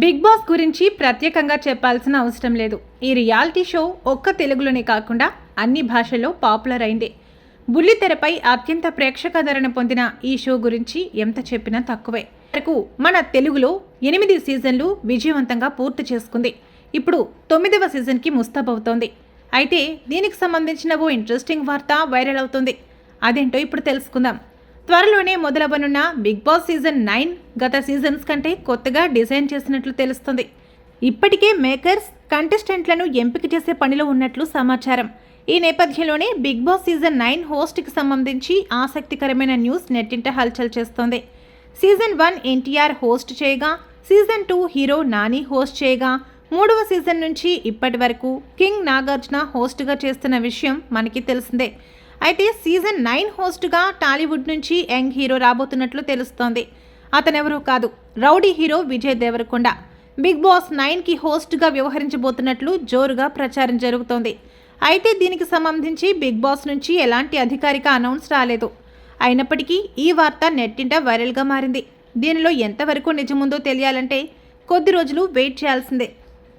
Big boss గురించి ప్రత్యేకంగా చెప్పాల్సిన అవసరం లేదు. ఈ రియాలిటీ షో ఒక్క తెలుగులోనే కాకుండా అన్ని భాషల్లో పాపులర్ అయింది. బుల్లితెరపై అత్యంత ప్రేక్షకాదరణ పొందిన ఈ షో గురించి ఎంత చెప్పినా తక్కువే. వరకు మన తెలుగులో ఎనిమిది సీజన్లు విజయవంతంగా పూర్తి చేసుకుంది. ఇప్పుడు తొమ్మిదవ సీజన్కి ముస్తాబవుతోంది. అయితే దీనికి సంబంధించిన ఓ ఇంట్రెస్టింగ్ వార్త వైరల్ అవుతుంది. అదేంటో ఇప్పుడు తెలుసుకుందాం. త్వరలోనే మొదలవ్వనున్న బిగ్ బాస్ సీజన్ నైన్ గత సీజన్స్ కంటే కొత్తగా డిజైన్ చేసినట్లు తెలుస్తుంది. ఇప్పటికే మేకర్స్ కంటెస్టెంట్లను ఎంపిక చేసే పనిలో ఉన్నట్లు సమాచారం. ఈ నేపథ్యంలోనే బిగ్ బాస్ సీజన్ నైన్ హోస్ట్కి సంబంధించి ఆసక్తికరమైన న్యూస్ నెట్టింట హల్చల్ చేస్తోంది. సీజన్ వన్ ఎన్టీఆర్ హోస్ట్ చేయగా season two hero Nani host చేయగా మూడవ సీజన్ నుంచి ఇప్పటి వరకు కింగ్ నాగార్జున హోస్ట్గా చేస్తున్న విషయం మనకి తెలిసిందే. అయితే సీజన్ నైన్ హోస్ట్గా టాలీవుడ్ నుంచి యంగ్ హీరో రాబోతున్నట్లు తెలుస్తోంది. అతనెవరూ కాదు rowdy hero Vijay Deverakonda. Bigg Boss నైన్కి హోస్ట్గా వ్యవహరించబోతున్నట్లు జోరుగా ప్రచారం జరుగుతోంది. అయితే దీనికి సంబంధించి బిగ్ బాస్ నుంచి ఎలాంటి అధికారిక అనౌన్స్ రాలేదు. అయినప్పటికీ ఈ వార్త నెట్టింట వైరల్గా మారింది. దీనిలో ఎంతవరకు నిజముందో తెలియాలంటే కొద్ది రోజులు వెయిట్ చేయాల్సిందే.